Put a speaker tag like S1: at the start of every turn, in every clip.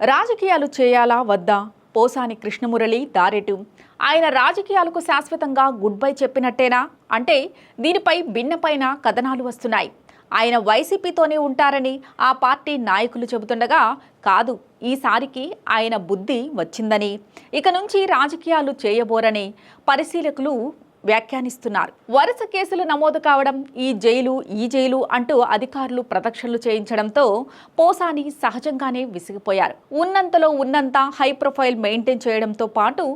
S1: రాజకీయాలు చేయాలా? వద్దా? పోసాని కృష్ణమురళి దారెటు. ఆయన రాజకీయాలకు శాశ్వతంగా గుడ్ బై చెప్పినట్టేనా? అంటే దీనిపై భిన్నపైన కథనాలు వస్తున్నాయి. ఆయన వైసీపీతోనే ఉంటారని ఆ పార్టీ నాయకులు చెబుతుండగా కాదు ఈసారికి ఆయన బుద్ధి వచ్చిందని. ఇక నుంచి రాజకీయాలు చేయబోరని పరిశీలకులు వ్యాఖ్యానిస్తున్నారు. వరుస కేసులు నమోదు కావడం ఈ జైలు ఈ జైలు అంటూ అధికారులు ప్రదక్షిణలు చేయించడంతో పోసాని సహజంగానే విసిగిపోయారు. ఉన్నంతలో ఉన్నంత హై ప్రొఫైల్ మెయింటైన్ చేయడంతో పాటు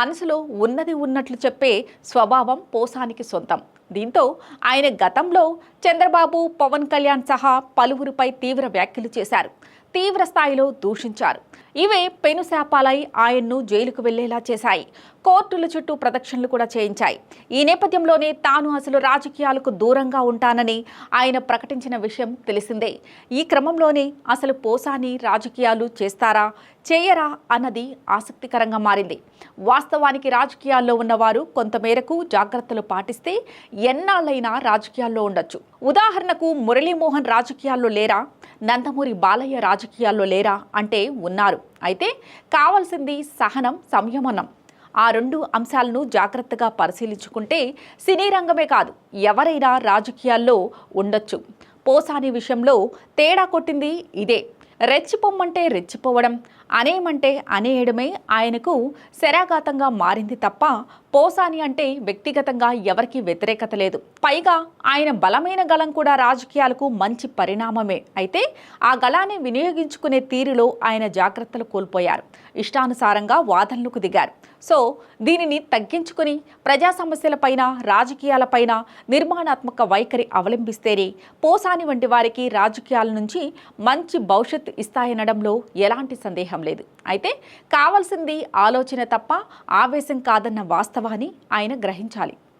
S1: మనసులో ఉన్నది ఉన్నట్లు చెప్పే స్వభావం పోసానికి సొంతం. దీంతో ఆయన గతంలో చంద్రబాబు పవన్ కళ్యాణ్ సహా పలువురిపై తీవ్ర వ్యాఖ్యలు చేశారు. తీవ్ర స్థాయిలో దూషించారు. ఇవే పెనుశాపాలై ఆయన్ను జైలుకు వెళ్ళేలా చేశాయి. కోర్టుల చుట్టూ ప్రదక్షిణలు కూడా చేయించాయి. ఈ నేపథ్యంలోనే తాను అసలు రాజకీయాలకు దూరంగా ఉంటానని ఆయన ప్రకటించిన విషయం తెలిసిందే. ఈ క్రమంలోనే అసలు పోసాని రాజకీయాలు చేస్తారా చేయరా అన్నది ఆసక్తికరంగా మారింది. వాస్తవానికి రాజకీయాల్లో ఉన్నవారు కొంతమేరకు జాగ్రత్తలు పాటిస్తే ఎన్నాళ్ళైనా రాజకీయాల్లో ఉండొచ్చు. ఉదాహరణకు మురళీమోహన్ రాజకీయాల్లో లేరా నందమూరి బాలయ్య రాజకీయాల్లో లేరా అంటే ఉన్నారు. అయితే కావాల్సింది సహనం సంయమనం. ఆ రెండు అంశాలను జాగ్రత్తగా పరిశీలించుకుంటే సినీ రంగమే కాదు ఎవరైనా రాజకీయాల్లో ఉండొచ్చు. పోసాని విషయంలో తేడా కొట్టింది ఇదే. రెచ్చిపోమ్మంటే రెచ్చిపోవడం అనేయమంటే అనేయడమే ఆయనకు శరాఘాతంగా మారింది తప్ప పోసాని అంటే వ్యక్తిగతంగా ఎవరికీ వ్యతిరేకత లేదు. పైగా ఆయన బలమైన గలం కూడా రాజకీయాలకు మంచి పరిణామమే. అయితే ఆ గలాన్ని వినియోగించుకునే తీరులో ఆయన జాగ్రత్తలు కోల్పోయారు. ఇష్టానుసారంగా వాదనలకు దిగారు. సో దీనిని తగ్గించుకుని ప్రజా సమస్యలపైన రాజకీయాలపైన నిర్మాణాత్మక వైఖరి అవలంబిస్తేనే పోసాని వంటి వారికి రాజకీయాల నుంచి మంచి భవిష్యత్తు ఇస్తాయనడంలో ఎలాంటి సందేహం లేదు. అయితే కావాల్సింది ఆలోచన తప్ప ఆవేశం కాదన్న వాస్తవాన్ని ఆయన గ్రహించాలి.